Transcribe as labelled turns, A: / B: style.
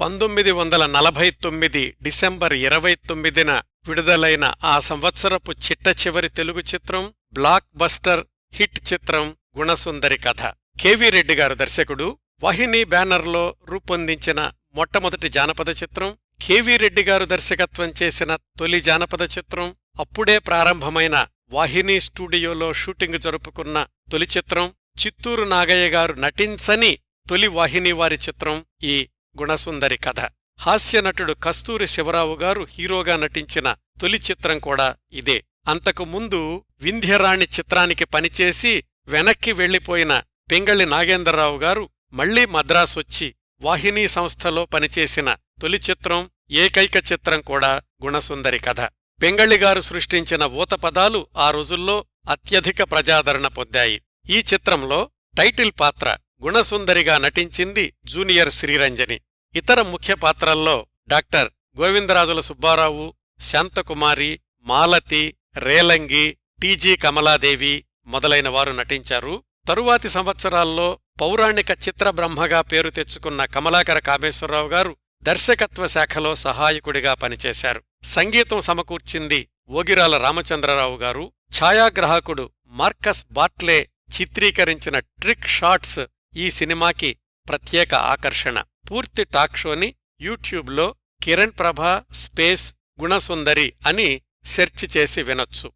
A: పంతొమ్మిది వందల నలభై తొమ్మిది డిసెంబర్ ఇరవై తొమ్మిదిన విడుదలైన ఆ సంవత్సరపు చిట్ట చివరి తెలుగు చిత్రం బ్లాక్ బస్టర్ హిట్ చిత్రం గుణసుందరి కథ. కెవి రెడ్డి గారు దర్శకుడు. వాహిని బ్యానర్లో రూపొందించిన మొట్టమొదటి జానపద చిత్రం. కెవి రెడ్డి గారు దర్శకత్వం చేసిన తొలి జానపద చిత్రం. అప్పుడే ప్రారంభమైన వాహిని స్టూడియోలో షూటింగ్ జరుపుకున్న తొలి చిత్రం. చిత్తూరు నాగయ్య గారు నటించని తొలి వాహిని వారి చిత్రం ఈ గుణసుందరి కథ. హాస్యనటుడు కస్తూరి శివరావు గారు హీరోగా నటించిన తొలి చిత్రం కూడా ఇదే. అంతకు ముందు వింధ్యరాణి చిత్రానికి పనిచేసి వెనక్కి వెళ్ళిపోయిన పింగళి నాగేంద్రరావు గారు మళ్ళీ మద్రాసొచ్చి వాహినీ సంస్థలో పనిచేసిన తొలి చిత్రం ఏకైక చిత్రం కూడా గుణసుందరి కథ. పెంగళిగారు సృష్టించిన ఊతపదాలు ఆ రోజుల్లో అత్యధిక ప్రజాదరణ పొందాయి. ఈ చిత్రంలో టైటిల్ పాత్ర గుణసుందరిగా నటించింది జూనియర్ శ్రీరంజని. ఇతర ముఖ్య పాత్రల్లో doctor Govindarajula Subbarao Shantakumari Malathi Relangi T G Kamaladevi మొదలైన వారు నటించారు. తరువాతి సంవత్సరాల్లో పౌరాణిక చిత్రబ్రహ్మగా పేరు తెచ్చుకున్న కమలాకర కామేశ్వరరావు గారు దర్శకత్వ శాఖలో సహాయకుడిగా పనిచేశారు. సంగీతం సమకూర్చింది ఓగిరాల రామచంద్రరావు గారు. ఛాయాగ్రాహకుడు మార్కస్ బాట్లే చిత్రీకరించిన ట్రిక్ షాట్స్ ఈ సినిమాకి ప్రత్యేక ఆకర్షణ. పూర్తి టాక్ షోని యూట్యూబ్లో కిరణ్ ప్రభ స్పేస్ గుణసుందరి అని సెర్చ్ చేసి వినొచ్చు.